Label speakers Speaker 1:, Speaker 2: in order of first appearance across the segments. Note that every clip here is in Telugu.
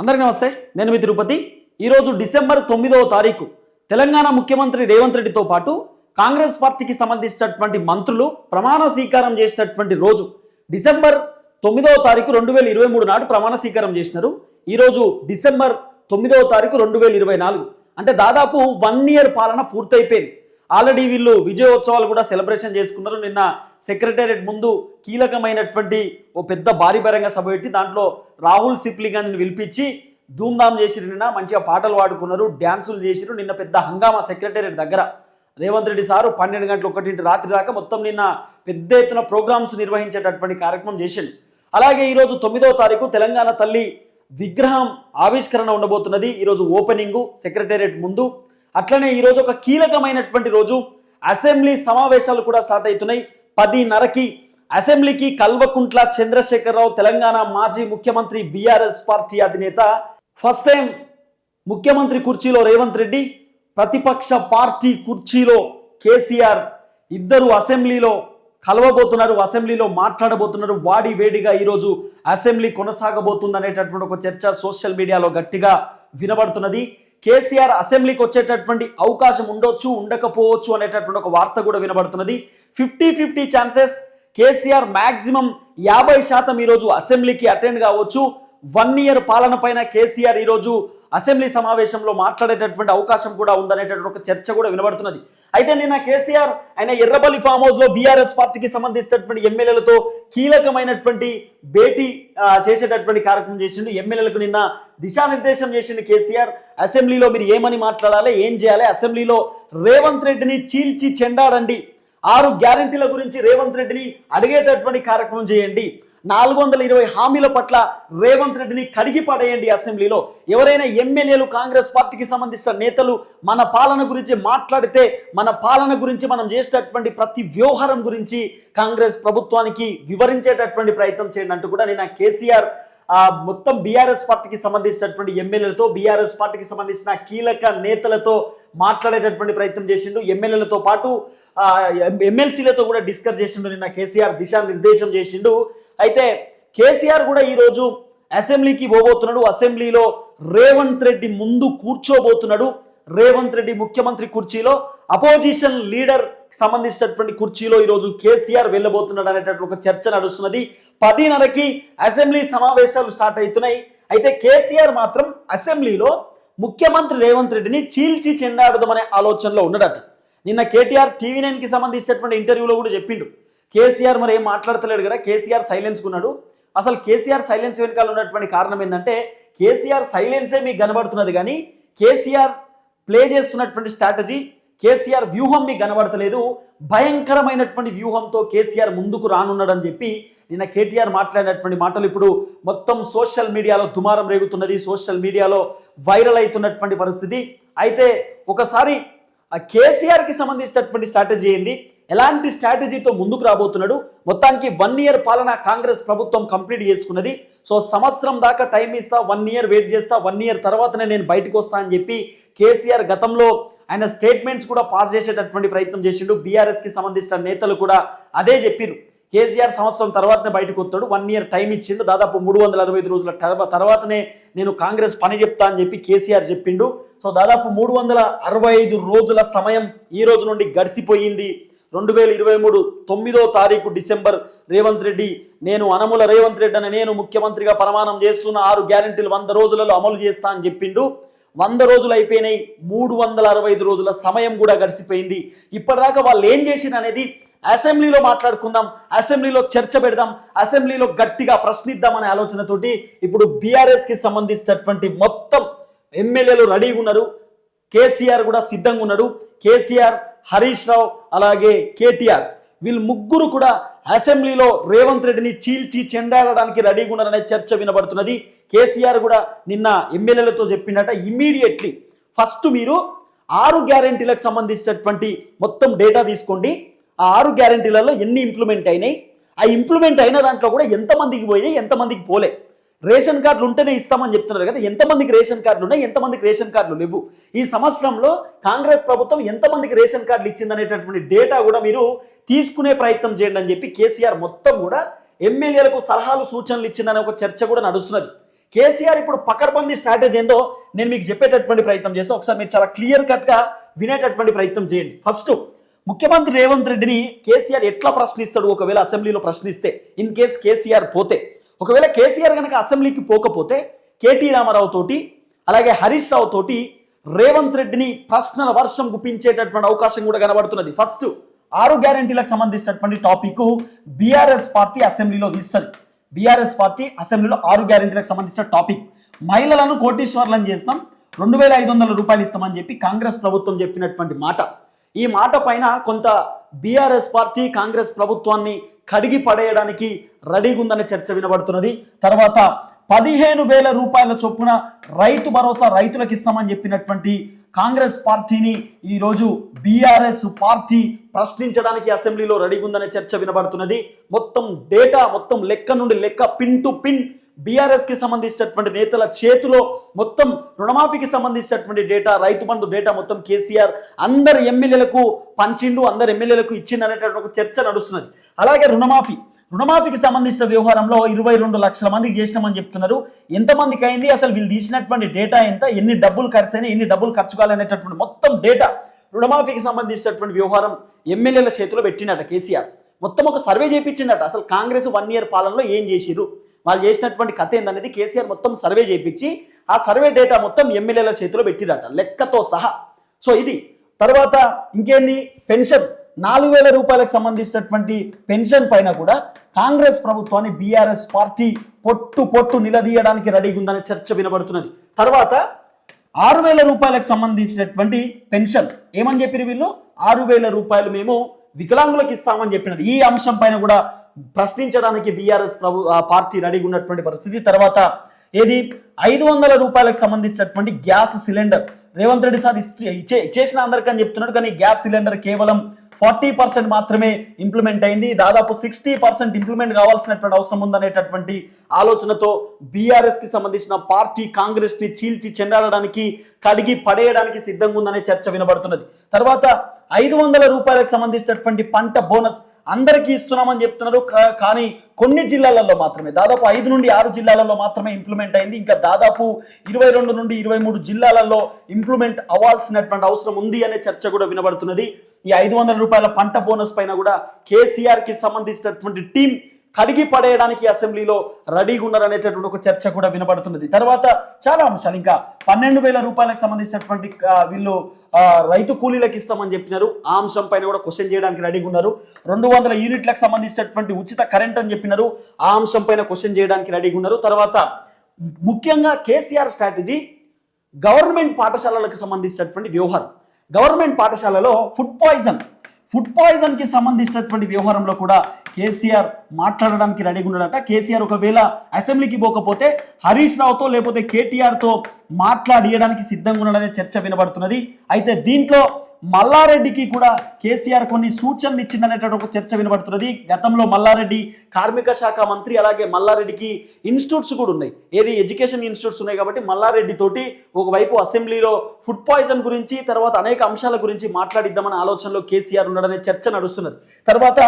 Speaker 1: అందరికీ నమస్తే నేను మీ తిరుపతి. ఈరోజు డిసెంబర్ తొమ్మిదవ తారీఖు తెలంగాణ ముఖ్యమంత్రి రేవంత్ రెడ్డితో పాటు కాంగ్రెస్ పార్టీకి సంబంధించినటువంటి మంత్రులు ప్రమాణ స్వీకారం చేసినటువంటి రోజు డిసెంబర్ తొమ్మిదవ తారీఖు రెండు వేల ఇరవై మూడు నాడు ప్రమాణ స్వీకారం చేసినారు. ఈరోజు డిసెంబర్ తొమ్మిదవ తారీఖు రెండు వేల ఇరవై నాలుగు. అంటే దాదాపు వన్ ఇయర్ పాలన పూర్తయిపోయింది. ఆల్రెడీ వీళ్ళు విజయోత్సవాలు కూడా సెలబ్రేషన్ చేసుకున్నారు. నిన్న సెక్రటేరియట్ ముందు కీలకమైనటువంటి ఓ పెద్ద భారీ బహిరంగ సభ పెట్టి దాంట్లో రాహుల్ సిప్లిగంజ్ని పిలిపించి ధూమ్ధామ్ చేసిరు నిన్న మంచిగా పాటలు పాడుకున్నారు డ్యాన్సులు చేసిరు నిన్న పెద్ద హంగామా సెక్రటేరియట్ దగ్గర. రేవంత్ రెడ్డి సారు పన్నెండు గంటలు ఒకటింటి రాత్రి దాకా మొత్తం నిన్న పెద్ద ఎత్తున ప్రోగ్రామ్స్ నిర్వహించేటటువంటి కార్యక్రమం చేసిండు. అలాగే ఈరోజు తొమ్మిదవ తారీఖు తెలంగాణ తల్లి విగ్రహం ఆవిష్కరణ ఉండబోతున్నది. ఈరోజు ఓపెనింగు సెక్రటేరియట్ ముందు. అట్లనే ఈరోజు ఒక కీలకమైనటువంటి రోజు. అసెంబ్లీ సమావేశాలు కూడా స్టార్ట్ అవుతున్నాయి. పదిన్నరకి అసెంబ్లీకి కల్వకుంట్ల చంద్రశేఖరరావు తెలంగాణ మాజీ ముఖ్యమంత్రి బీఆర్ఎస్ పార్టీ అధినేత. ఫస్ట్ టైం ముఖ్యమంత్రి కుర్చీలో రేవంత్ రెడ్డి ప్రతిపక్ష పార్టీ కుర్చీలో కేసీఆర్ ఇద్దరు అసెంబ్లీలో కలవబోతున్నారు అసెంబ్లీలో మాట్లాడబోతున్నారు. వాడి వేడిగా ఈరోజు అసెంబ్లీ కొనసాగబోతుంది అనేటటువంటి ఒక చర్చ సోషల్ మీడియాలో గట్టిగా వినబడుతున్నది. కేసీఆర్ అసెంబ్లీకి వచ్చేటటువంటి అవకాశం ఉండొచ్చు ఉండకపోవచ్చు అనేటటువంటి ఒక వార్త కూడా వినబడుతున్నది. Fifty fifty chances KCR maximum యాభై శాతం ఈరోజు అసెంబ్లీకి అటెండ్ కావచ్చు. వన్ ఇయర్ పాలన పైన కేసీఆర్ ఈరోజు అసెంబ్లీ సమావేశంలో మాట్లాడేటటువంటి అవకాశం కూడా ఉందనేటటువంటి ఒక చర్చ కూడా వినబడుతున్నది. అయితే నిన్న కేసీఆర్ ఆయన ఎర్రబల్లి ఫామ్ హౌస్లో బీఆర్ఎస్ పార్టీకి సంబంధించినటువంటి ఎమ్మెల్యేలతో కీలకమైనటువంటి భేటీ చేసేటటువంటి కార్యక్రమం చేసిండు. ఎమ్మెల్యేలకు నిన్న దిశానిర్దేశం చేసింది కేసీఆర్. అసెంబ్లీలో మీరు ఏమని మాట్లాడాలి ఏం చేయాలి? అసెంబ్లీలో రేవంత్ రెడ్డిని చీల్చి చెండాడండి. ఆరు గ్యారంటీల గురించి రేవంత్ రెడ్డిని అడిగేటటువంటి కార్యక్రమం చేయండి. నాలుగు వందల ఇరవై హామీల పట్ల రేవంత్ రెడ్డిని కడిగి పడేయండి అసెంబ్లీలో. ఎవరైనా ఎమ్మెల్యేలు కాంగ్రెస్ పార్టీకి సంబంధించిన నేతలు మన పాలన గురించి మాట్లాడితే మన పాలన గురించి మనం చేసేటటువంటి ప్రతి వ్యవహారం గురించి కాంగ్రెస్ ప్రభుత్వానికి వివరించేటటువంటి ప్రయత్నం చేయండి అంటూ కూడా నేను కేసీఆర్ మొత్తం బీఆర్ఎస్ పార్టీకి సంబంధించినటువంటి ఎమ్మెల్యేలతో బీఆర్ఎస్ పార్టీకి సంబంధించిన కీలక నేతలతో మాట్లాడేటటువంటి ప్రయత్నం చేసిండు. ఎమ్మెల్యేలతో పాటు ఎమ్మెల్సీలతో కూడా డిస్కస్ చేసిండు నిన్న కేసీఆర్ దిశానిర్దేశం చేసిండు. అయితే కేసీఆర్ కూడా ఈరోజు అసెంబ్లీకి పోబోతున్నాడు. అసెంబ్లీలో రేవంత్ రెడ్డి ముందు కూర్చోబోతున్నాడు. రేవంత్ రెడ్డి ముఖ్యమంత్రి కుర్చీలో. అపోజిషన్ లీడర్ సంబంధించినటువంటి కుర్చీలో ఈరోజు కేసీఆర్ వెళ్ళబోతున్నాడు అనేటటువంటి ఒక చర్చ నడుస్తున్నది. పదిన్నరకి అసెంబ్లీ సమావేశాలు స్టార్ట్ అవుతున్నాయి. అయితే కేసీఆర్ మాత్రం అసెంబ్లీలో ముఖ్యమంత్రి రేవంత్ రెడ్డిని చీల్చి చెండాడుదామనే ఆలోచనలో ఉన్నాడట. నిన్న కేటీఆర్ టీవీ నైన్కి సంబంధించినటువంటి ఇంటర్వ్యూలో కూడా చెప్పిండు. కేసీఆర్ మరి ఏం మాట్లాడతలేడు కదా కేసీఆర్ సైలెన్స్ ఉన్నాడు. అసలు కేసీఆర్ సైలెన్స్ వెనకాల ఉన్నటువంటి కారణం ఏంటంటే కేసీఆర్ సైలెన్సే మీకు కనబడుతున్నది కానీ కేసీఆర్ ప్లే చేస్తున్నటువంటి స్ట్రాటజీ కేసీఆర్ వ్యూహం మీకు కనబడతలేదు. భయంకరమైనటువంటి వ్యూహంతో కేసీఆర్ ముందుకు రానున్నాడని చెప్పి నిన్న కేటీఆర్ మాట్లాడినటువంటి మాటలు ఇప్పుడు మొత్తం సోషల్ మీడియాలో దుమారం రేగుతున్నది. సోషల్ మీడియాలో వైరల్ అవుతున్నటువంటి పరిస్థితి. అయితే ఒకసారి ఆ కేసీఆర్కి సంబంధించినటువంటి స్ట్రాటజీ ఏంది? ఎలాంటి స్ట్రాటజీతో ముందుకు రాబోతున్నాడు? మొత్తానికి వన్ ఇయర్ పాలన కాంగ్రెస్ ప్రభుత్వం కంప్లీట్ చేసుకున్నది. సో సంవత్సరం దాకా టైం ఇస్తా వన్ ఇయర్ వెయిట్ చేస్తా వన్ ఇయర్ తర్వాతనే నేను బయటకు వస్తా అని చెప్పి కేసీఆర్ గతంలో ఆయన స్టేట్మెంట్స్ కూడా పాస్ చేసేటటువంటి ప్రయత్నం చేసిండు. బీఆర్ఎస్కి సంబంధించిన నేతలు కూడా అదే చెప్పారు కేసీఆర్ సంవత్సరం తర్వాతనే బయటకు వస్తాడు. వన్ ఇయర్ టైం ఇచ్చిండు. దాదాపు మూడు వందల అరవై ఐదు రోజుల తర్వాతనే నేను కాంగ్రెస్ పని చెప్తా అని చెప్పి కేసీఆర్ చెప్పిండు. సో దాదాపు మూడు వందల అరవై ఐదు రోజుల సమయం ఈ రోజు నుండి గడిచిపోయింది. రెండు వేల ఇరవై మూడు తొమ్మిదో తారీఖు డిసెంబర్ రేవంత్ రెడ్డి నేను అనముల రేవంత్ రెడ్డి అని నేను ముఖ్యమంత్రిగా ప్రమాణం చేస్తున్న ఆరు గ్యారెంటీలు వంద రోజులలో అమలు చేస్తా అని చెప్పిండు. వంద రోజులు అయిపోయినాయి మూడు వందల అరవై ఐదు రోజుల సమయం కూడా గడిచిపోయింది. ఇప్పటిదాకా వాళ్ళు ఏం చేసిన అనేది అసెంబ్లీలో మాట్లాడుకుందాం అసెంబ్లీలో చర్చ పెడదాం అసెంబ్లీలో గట్టిగా ప్రశ్నిద్దాం అనే ఆలోచనతోటి ఇప్పుడు బీఆర్ఎస్కి సంబంధించినటువంటి మొత్తం ఎమ్మెల్యేలు రెడీగా ఉన్నారు. కేసీఆర్ కూడా సిద్ధంగా ఉన్నాడు. కేసీఆర్ హరీష్ రావు అలాగే కేటీఆర్. వీళ్ళు ముగ్గురు కూడా అసెంబ్లీలో రేవంత్ రెడ్డిని చీల్చి చెండాడడానికి రెడీగా ఉన్నారనే చర్చ వినబడుతున్నది. కేసీఆర్ కూడా నిన్న ఎమ్మెల్యేలతో చెప్పినట్ట ఇమీడియట్లీ ఫస్ట్ మీరు ఆరు గ్యారెంటీలకు సంబంధించినటువంటి మొత్తం డేటా తీసుకోండి. ఆ ఆరు గ్యారెంటీలలో ఎన్ని ఇంప్లిమెంట్ అయినాయి? ఆ ఇంప్లిమెంట్ అయిన దాంట్లో కూడా ఎంతమందికి పోయినాయి ఎంతమందికి పోలే. రేషన్ కార్డులు ఉంటేనే ఇస్తామని చెప్తున్నారు కదా. ఎంతమందికి రేషన్ కార్డులు ఉన్నాయి? ఎంతమందికి రేషన్ కార్డులు లేవు? ఈ సంవత్సరంలో కాంగ్రెస్ ప్రభుత్వం ఎంతమందికి రేషన్ కార్డులు ఇచ్చిందనేటటువంటి డేటా కూడా మీరు తీసుకునే ప్రయత్నం చేయండి అని చెప్పి కేసీఆర్ మొత్తం కూడా ఎమ్మెల్యేలకు సలహాలు సూచనలు ఇచ్చిందనే ఒక చర్చ కూడా నడుస్తున్నది. కేసీఆర్ ఇప్పుడు పకడ్బందీ స్ట్రాటజీ ఏందో నేను మీకు చెప్పేటటువంటి ప్రయత్నం చేస్తాను ఒకసారి మీరు చాలా క్లియర్ కట్గా వినేటటువంటి ప్రయత్నం చేయండి. ఫస్ట్ ముఖ్యమంత్రి రేవంత్ రెడ్డిని కేసీఆర్ ఎట్లా ప్రశ్నిస్తాడు? ఒకవేళ అసెంబ్లీలో ప్రశ్నిస్తే ఇన్ కేస్ కేసీఆర్ పోతే. ఒకవేళ కేసీఆర్ కనుక అసెంబ్లీకి పోకపోతే కేటీ రామారావు తోటి అలాగే హరీష్ రావు తోటి రేవంత్ రెడ్డిని ప్రశ్నల వర్షం గుప్పించేటటువంటి అవకాశం కూడా కనబడుతున్నది. ఫస్ట్ ఆరు గ్యారంటీలకు సంబంధించినటువంటి టాపిక్ బీఆర్ఎస్ పార్టీ అసెంబ్లీలో తీస్తుంది. బీఆర్ఎస్ పార్టీ అసెంబ్లీలో ఆరు గ్యారంటీలకు సంబంధించిన టాపిక్. మహిళలను కోటీశ్వర్లను చేస్తాం రెండు వేల ఐదు వందల రూపాయలు ఇస్తామని చెప్పి కాంగ్రెస్ ప్రభుత్వం చెప్పినటువంటి మాట. ఈ మాట పైన కొంత బీఆర్ఎస్ పార్టీ కాంగ్రెస్ ప్రభుత్వాన్ని కడిగి పడేయడానికి రెడీగా ఉందనే చర్చ వినబడుతున్నది. తర్వాత పదిహేను వేల రూపాయల చొప్పున రైతు భరోసా రైతులకు ఇస్తామని చెప్పినటువంటి కాంగ్రెస్ పార్టీని ఈరోజు బీఆర్ఎస్ పార్టీ ప్రశ్నించడానికి అసెంబ్లీలో రెడీగా ఉందనే చర్చ వినబడుతున్నది. మొత్తం డేటా మొత్తం లెక్క నుండి లెక్క పిన్ టు పిన్ బీఆర్ఎస్కి సంబంధించినటువంటి నేతల చేతిలో మొత్తం రుణమాఫీకి సంబంధించినటువంటి డేటా రైతు బంధు డేటా మొత్తం కేసీఆర్ అందరు ఎమ్మెల్యేలకు పంచిండు అందరు ఎమ్మెల్యేలకు ఇచ్చిండు అనేటటువంటి ఒక చర్చ నడుస్తున్నది. అలాగే రుణమాఫీ. రుణమాఫీకి సంబంధించిన వ్యవహారంలో ఇరవై రెండు లక్షల మందికి చేసినామని చెప్తున్నారు. ఎంతమందికి అయింది? అసలు వీళ్ళు తీసినటువంటి డేటా ఎంత? ఎన్ని డబ్బులు ఖర్చు అయినా ఎన్ని డబ్బులు ఖర్చు కావాలనేటటువంటి మొత్తం డేటా రుణమాఫీకి సంబంధించినటువంటి వ్యవహారం ఎమ్మెల్యేల చేతిలో పెట్టినట కేసీఆర్. మొత్తం ఒక సర్వే చేయించిండట అసలు కాంగ్రెస్ వన్ ఇయర్ పాలనలో ఏం చేసిరు వాళ్ళు చేసినటువంటి కథ ఏందనేది కేసీఆర్ మొత్తం సర్వే చేయించి ఆ సర్వే డేటా మొత్తం ఎమ్మెల్యేల చేతిలో పెట్టిరట లెక్కతో సహా. సో ఇది తర్వాత ఇంకేంది? పెన్షన్. నాలుగు వేల రూపాయలకు సంబంధించినటువంటి పెన్షన్ పైన కూడా కాంగ్రెస్ ప్రభుత్వాన్ని బీఆర్ఎస్ పార్టీ పొట్టు పొట్టు నిలదీయడానికి రెడీగా ఉందనే చర్చ వినబడుతున్నది. తర్వాత ఆరు వేల రూపాయలకు సంబంధించినటువంటి పెన్షన్. ఏమని చెప్పిరు వీళ్ళు? ఆరు వేల రూపాయలు మేము వికలాంగులకు ఇస్తామని చెప్పినారు ఈ అంశం పైన కూడా ప్రశ్నించడానికి బీఆర్ఎస్ ప్రభు ఆ పార్టీ రెడీగా ఉన్నటువంటి పరిస్థితి. తర్వాత ఏది? ఐదు వందల రూపాయలకు సంబంధించినటువంటి gas cylinder. Revanth Reddy sir ఇచ్చే- చేసిన అందరికని చెప్తున్నాడు. కానీ గ్యాస్ సిలిండర్ కేవలం ఫార్టీ పర్సెంట్ మాత్రమే ఇంప్లిమెంట్ అయింది. దాదాపు సిక్స్టీ పర్సెంట్ ఇంప్లిమెంట్ కావాల్సినటువంటి అవసరం ఉందనేటటువంటి ఆలోచనతో బీఆర్ఎస్కి సంబంధించిన పార్టీ కాంగ్రెస్ని చీల్చి చెండాడడానికి కడిగి పడేయడానికి సిద్ధంగా ఉందనే చర్చ వినబడుతున్నది. తర్వాత ఐదు వందల రూపాయలకు సంబంధించినటువంటి పంట బోనస్ అందరికీ ఇస్తున్నామని చెప్తున్నారు. కానీ కొన్ని జిల్లాలలో మాత్రమే. దాదాపు ఐదు నుండి ఆరు జిల్లాలలో మాత్రమే ఇంప్లిమెంట్ అయింది. ఇంకా దాదాపు ఇరవై రెండు నుండి ఇరవై మూడు జిల్లాలలో ఇంప్లిమెంట్ అవ్వాల్సినటువంటి అవసరం ఉంది అనే చర్చ కూడా వినబడుతున్నది. ఈ ఐదు వందల రూపాయల పంట బోనస్ పైన కూడా కేసీఆర్కి సంబంధించినటువంటి టీం కడిగి పడేయడానికి అసెంబ్లీలో రెడీగా ఉన్నారనేటటువంటి ఒక చర్చ కూడా వినబడుతున్నది. తర్వాత చాలా అంశాలు. ఇంకా పన్నెండు వేల రూపాయలకు సంబంధించినటువంటి వీళ్ళు రైతు కూలీలకు ఇస్తామని చెప్పినారు. ఆ అంశం పైన కూడా క్వశ్చన్ చేయడానికి రెడీగా ఉన్నారు. రెండు వందల యూనిట్లకు సంబంధించినటువంటి ఉచిత కరెంట్ అని చెప్పినారు. ఆ అంశం పైన క్వశ్చన్ చేయడానికి రెడీగా ఉన్నారు. తర్వాత ముఖ్యంగా కేసీఆర్ స్ట్రాటజీ గవర్నమెంట్ పాఠశాలలకు సంబంధించినటువంటి వ్యవహారం. గవర్నమెంట్ పాఠశాలలో ఫుడ్ పాయిజన్ ఫుడ్ పాయిజన్కి సంబంధించినటువంటి వ్యవహారంలో కూడా కేసీఆర్ మాట్లాడడానికి రెడీగా ఉన్నాడట. కేసీఆర్ ఒకవేళ అసెంబ్లీకి పోకపోతే హరీష్ రావుతో లేకపోతే కేటీఆర్తో మాట్లాడియడానికి సిద్ధంగా ఉన్నాడనే చర్చ వినబడుతున్నది. అయితే దీంట్లో మల్లారెడ్డికి కూడా కేసీఆర్ కొన్ని సూచనలు ఇచ్చిందనేటువంటి ఒక చర్చ వినబడుతున్నది. గతంలో మల్లారెడ్డి కార్మిక శాఖ మంత్రి అలాగే మల్లారెడ్డికి ఇన్స్టిట్యూట్స్ కూడా ఉన్నాయి. ఏది? ఎడ్యుకేషన్ ఇన్స్టిట్యూట్స్ ఉన్నాయి కాబట్టి మల్లారెడ్డి తోటి ఒకవైపు అసెంబ్లీలో ఫుడ్ పాయిజన్ గురించి తర్వాత అనేక అంశాల గురించి మాట్లాడిద్దామనే ఆలోచనలో కేసీఆర్ ఉన్నాడనే చర్చ నడుస్తున్నది. తర్వాత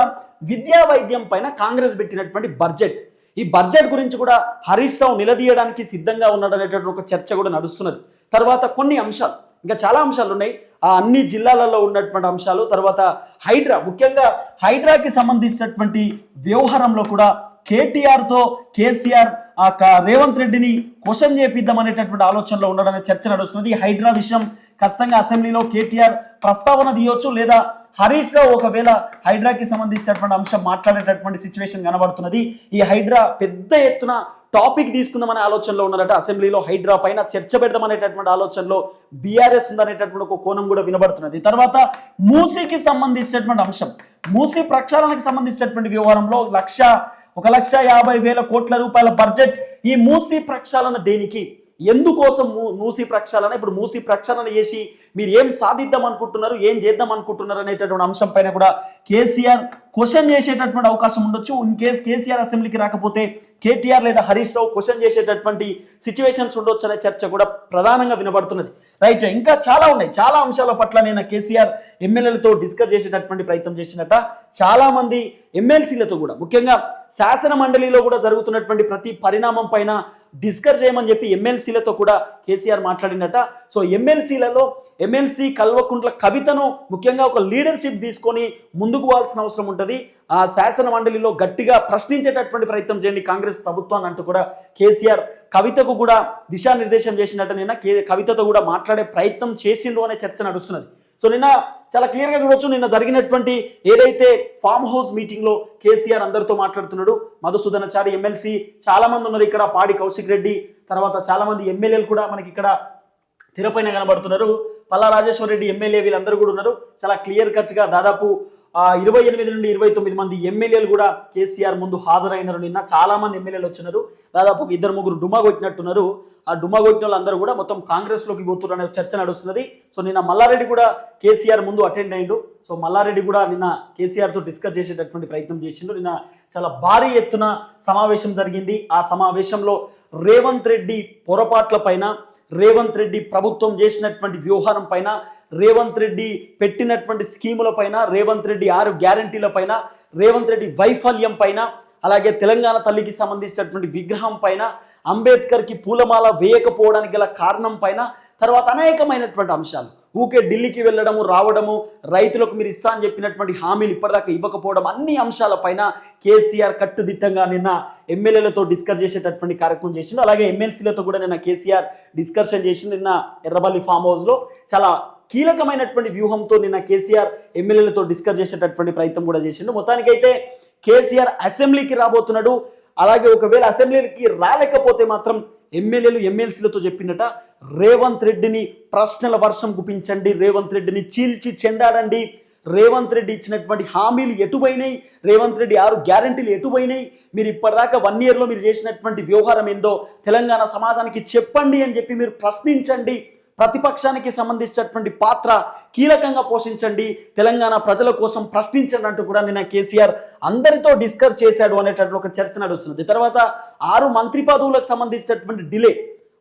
Speaker 1: విద్యా వైద్యం పైన కాంగ్రెస్ పెట్టినటువంటి బడ్జెట్. ఈ బడ్జెట్ గురించి కూడా హరీష్ రావు నిలదీయడానికి సిద్ధంగా ఉన్నాడనేటటువంటి ఒక చర్చ కూడా నడుస్తున్నది. తర్వాత కొన్ని అంశాలు. ఇంకా చాలా అంశాలు ఉన్నాయి ఆ అన్ని జిల్లాలలో ఉన్నటువంటి అంశాలు తర్వాత హైడ్రా ముఖ్యంగా హైడ్రాకి సంబంధించినటువంటి వ్యవహారంలో కూడా కేటీఆర్తో కేసీఆర్ ఆ క- రేవంత్ రెడ్డిని క్వశ్చన్ చేపిద్దాం అనేటటువంటి ఆలోచనలో ఉండడనే చర్చ నడుస్తుంది హైడ్రా విషయం ఖచ్చితంగా అసెంబ్లీలో కేటీఆర్ ప్రస్తావన తీయొచ్చు లేదా హరీష్ రావు ఒకవేళ హైడ్రాకి సంబంధించినటువంటి అంశం మాట్లాడేటటువంటి సిచ్యువేషన్ కనబడుతున్నది. ఈ హైడ్రా పెద్ద ఎత్తున టాపిక్ తీసుకుందామనే ఆలోచనలో ఉన్నారట. అసెంబ్లీలో హైడ్రా పైన చర్చ పెడదామనేటటువంటి ఆలోచనలో బీఆర్ఎస్ ఉందనేటటువంటి ఒక కోణం కూడా వినబడుతున్నది. తర్వాత మూసీకి సంబంధించినటువంటి అంశం. మూసీ ప్రక్షాళనకు సంబంధించినటువంటి వ్యవహారంలో లక్ష ఒక లక్ష యాభై వేల కోట్ల రూపాయల బడ్జెట్ ఈ మూసీ ప్రక్షాళన దేనికి? ఎందుకోసం మూ- ప్రక్షాళన? ఇప్పుడు మూసి ప్రక్షాళన చేసి మీరు ఏం సాధిద్దాం అనుకుంటున్నారు ఏం చేద్దాం అనుకుంటున్నారు అనేటటువంటి అంశం పైన కూడా కేసీఆర్ క్వశ్చన్ చేసేటటువంటి అవకాశం ఉండొచ్చు. ఇన్ కేస్ కేసీఆర్ అసెంబ్లీకి రాకపోతే కేటీఆర్ లేదా హరీష్ రావు క్వశ్చన్ చేసేటటువంటి సిచ్యువేషన్స్ ఉండొచ్చు అనే చర్చ కూడా ప్రధానంగా వినబడుతున్నది. రైట్ ఇంకా చాలా ఉన్నాయి. చాలా అంశాల పట్ల నేను కేసీఆర్ ఎమ్మెల్యేలతో డిస్కస్ చేసేటటువంటి ప్రయత్నం చేసినట్ట చాలా మంది ఎమ్మెల్సీలతో కూడా ముఖ్యంగా శాసన మండలిలో కూడా జరుగుతున్నటువంటి ప్రతి పరిణామం పైన డిస్కస్ చేయమని చెప్పి ఎమ్మెల్సీలతో కూడా కేసీఆర్ మాట్లాడినట. సో ఎమ్మెల్సీలలో ఎమ్మెల్సీ కల్వకుంట్ల కవితను ముఖ్యంగా ఒక లీడర్షిప్ తీసుకొని ముందుకు పోవాల్సిన అవసరం ఉంటుంది. ఆ శాసన మండలిలో గట్టిగా ప్రశ్నించేటటువంటి ప్రయత్నం చేయండి కాంగ్రెస్ ప్రభుత్వాన్ని అంటూ కూడా కేసీఆర్ కవితకు కూడా దిశానిర్దేశం చేసినట్టు నిన్న కవితతో కూడా మాట్లాడే ప్రయత్నం చేసిండు అనే చర్చ నడుస్తున్నది. సో నిన్న చాలా క్లియర్గా చూడొచ్చు నిన్న జరిగినటువంటి ఏదైతే ఫామ్ హౌస్ మీటింగ్లో కేసీఆర్ అందరితో మాట్లాడుతున్నాడు మధుసూదనచారి ఎమ్మెల్సీ చాలా మంది ఉన్నారు ఇక్కడ పాడి కౌశిక్ రెడ్డి తర్వాత చాలా మంది ఎమ్మెల్యేలు కూడా మనకి ఇక్కడ తెరపైన కనబడుతున్నారు. పల్లా రాజేశ్వర రెడ్డి ఎమ్మెల్యే వీళ్ళందరూ కూడా ఉన్నారు. చాలా క్లియర్ కట్గా దాదాపు ఇరవై ఎనిమిది నుండి ఇరవై తొమ్మిది మంది ఎమ్మెల్యేలు కూడా కేసీఆర్ ముందు హాజరైనారు నిన్న. చాలా మంది ఎమ్మెల్యేలు వచ్చినారు. దాదాపు ఇద్దరు ముగ్గురు డుమా కొట్టినట్టున్నారు. ఆ డుమా కొట్టిన వాళ్ళందరూ కూడా మొత్తం కాంగ్రెస్లోకి పోతున్నారు అనే చర్చ నడుస్తున్నది. సో నిన్న మల్లారెడ్డి కూడా కేసీఆర్ ముందు అటెండ్ అయ్యిండు. సో మల్లారెడ్డి కూడా నిన్న కేసీఆర్తో డిస్కస్ చేసేటటువంటి ప్రయత్నం చేసిండు. నిన్న చాలా భారీ ఎత్తున సమావేశం జరిగింది. ఆ సమావేశంలో రేవంత్ రెడ్డి పొరపాట్ల పైన రేవంత్ రెడ్డి ప్రభుత్వం చేసినటువంటి వ్యవహారం పైన రేవంత్ రెడ్డి పెట్టినటువంటి స్కీముల పైన రేవంత్ రెడ్డి ఆరు గ్యారంటీల పైన రేవంత్ రెడ్డి వైఫల్యం పైన అలాగే తెలంగాణ తల్లికి సంబంధించినటువంటి విగ్రహం పైన అంబేద్కర్కి పూలమాల వేయకపోవడానికి గల కారణం పైన తర్వాత అనేకమైనటువంటి అంశాలు. ఊకే ఢిల్లీకి వెళ్ళడము రావడము రైతులకు మీరు ఇస్తా అని చెప్పినటువంటి హామీలు ఇప్పటిదాకా ఇవ్వకపోవడం అన్ని అంశాలపైన కేసీఆర్ కట్టుదిట్టంగా నిన్న ఎమ్మెల్యేలతో డిస్కస్ చేసేటటువంటి కార్యక్రమం చేసిండు. అలాగే ఎమ్మెల్సీలతో కూడా నిన్న కేసీఆర్ డిస్కషన్ చేసిండు నిన్న ఎర్రబల్లి ఫామ్ హౌస్లో. చాలా కీలకమైనటువంటి వ్యూహంతో నిన్న కేసీఆర్ ఎమ్మెల్యేలతో డిస్కస్ చేసేటటువంటి ప్రయత్నం కూడా చేసిండు. మొత్తానికైతే కేసీఆర్ అసెంబ్లీకి రాబోతున్నాడు. అలాగే ఒకవేళ అసెంబ్లీకి రాలేకపోతే మాత్రం ఎమ్మెల్యేలు ఎమ్మెల్సీలతో చెప్పినట రేవంత్ రెడ్డిని ప్రశ్నల వర్షం గుపించండి రేవంత్ రెడ్డిని చీల్చి చెండాడండి. రేవంత్ రెడ్డి ఇచ్చినటువంటి హామీలు ఎటుపోయినాయి రేవంత్ రెడ్డి ఆరు గ్యారంటీలు ఎటుపోయినాయి మీరు ఇప్పటిదాకా వన్ ఇయర్లో మీరు చేసినటువంటి వ్యవహారం ఏందో తెలంగాణ సమాజానికి చెప్పండి అని చెప్పి మీరు ప్రశ్నించండి. ప్రతిపక్షానికి సంబంధించినటువంటి పాత్ర కీలకంగా పోషించండి. తెలంగాణ ప్రజల కోసం ప్రశ్నించండి అంటూ కూడా నిన్న కేసీఆర్ అందరితో డిస్కస్ చేశాడు అనేటటువంటి ఒక చర్చ నడుస్తున్నది. తర్వాత ఆరు మంత్రి పదవులకు సంబంధించినటువంటి డిలే.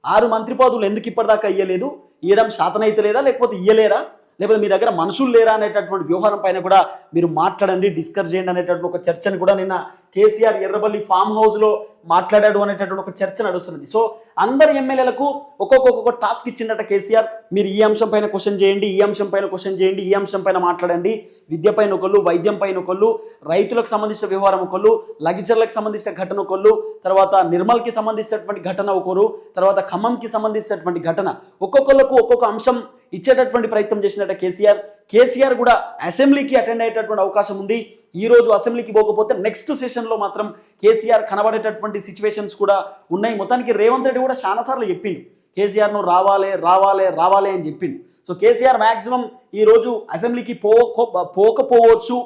Speaker 1: ఆరు మంత్రి పదవులు ఎందుకు ఇప్పటిదాకా ఇయ్యలేదు? ఇవ్వడం శాతనైతే లేదా? లేకపోతే ఇయ్యలేరా? లేకపోతే మీ దగ్గర మనుషులు లేరా అనేటటువంటి వ్యవహారం పైన కూడా మీరు మాట్లాడండి డిస్కస్ చేయండి అనేటటువంటి ఒక చర్చను కూడా నిన్న కేసీఆర్ ఎర్రబల్లి ఫామ్ హౌస్లో మాట్లాడాడు అనేటటువంటి ఒక చర్చ నడుస్తున్నది. సో అందరి ఎమ్మెల్యేలకు ఒక్కొక్క టాస్క్ ఇచ్చిందట కేసీఆర్. మీరు ఈ అంశం పైన క్వశ్చన్ చేయండి ఈ అంశం పైన క్వశ్చన్ చేయండి ఈ అంశం పైన మాట్లాడండి. విద్య పైన ఒకళ్ళు వైద్యం పైన ఒకళ్ళు రైతులకు సంబంధించిన వ్యవహారం ఒకళ్ళు లగిచర్లకు సంబంధించిన ఘటన ఒకళ్ళు తర్వాత నిర్మల్కి సంబంధించినటువంటి ఘటన ఒకరు తర్వాత ఖమ్మంకి సంబంధించినటువంటి ఘటన. ఒక్కొక్కళ్ళకు ఒక్కొక్క అంశం ఇచ్చేటటువంటి ప్రయత్నం చేసినట్ట కేసీఆర్. కేసీఆర్ కూడా అసెంబ్లీకి అటెండ్ అయ్యేటటువంటి అవకాశం ఉంది. ఈ రోజు అసెంబ్లీకి పోకపోతే నెక్స్ట్ సెషన్లో మాత్రం కేసీఆర్ కనబడేటటువంటి సిచ్యువేషన్స్ కూడా ఉన్నాయి. మొత్తానికి రేవంత్ రెడ్డి కూడా చాలాసార్లు చెప్పిండు. కేసీఆర్ రావాలే రావాలే రావాలే అని చెప్పిండు. సో కేసీఆర్ మ్యాక్సిమం ఈరోజు అసెంబ్లీకి పోకో పోకపోవచ్చు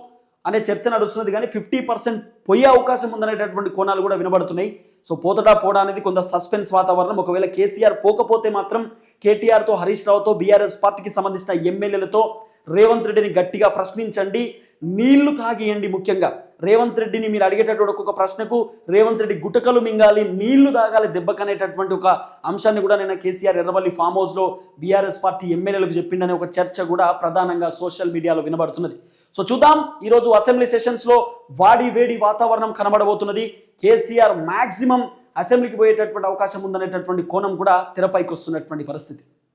Speaker 1: అనే చర్చ నడుస్తున్నది. కానీ ఫిఫ్టీ పర్సెంట్ పోయే అవకాశం ఉందనేటటువంటి కోణాలు కూడా వినబడుతున్నాయి. సో పోతడా పోడా అనేది కొంత సస్పెన్స్ వాతావరణం. ఒకవేళ కేసీఆర్ పోకపోతే మాత్రం కేటీఆర్తో హరీష్ రావుతో బీఆర్ఎస్ పార్టీకి సంబంధించిన ఎమ్మెల్యేలతో రేవంత్ రెడ్డిని గట్టిగా ప్రశ్నించండి నీళ్ళు తాగియండి ముఖ్యంగా. రేవంత్ రెడ్డిని మీరు అడిగేటటువంటి ఒక్కొక్క ప్రశ్నకు రేవంత్ రెడ్డి గుటకలు మింగాలి నీళ్ళు తాగాలి దెబ్బకనేటటువంటి ఒక అంశాన్ని కూడా నిన్న కేసీఆర్ ఎర్రవల్లి ఫామ్ హౌస్లో బీఆర్ఎస్ పార్టీ ఎమ్మెల్యేలకు చెప్పిండనే ఒక చర్చ కూడా ప్రధానంగా సోషల్ మీడియాలో వినబడుతున్నది. సో చూద్దాం ఈరోజు అసెంబ్లీ సెషన్స్లో వాడి వేడి వాతావరణం కనబడబోతున్నది. కేసీఆర్ మాక్సిమం అసెంబ్లీకి పోయేటటువంటి అవకాశం ఉందనేటటువంటి కోణం కూడా తెరపైకి వస్తున్నటువంటి పరిస్థితి.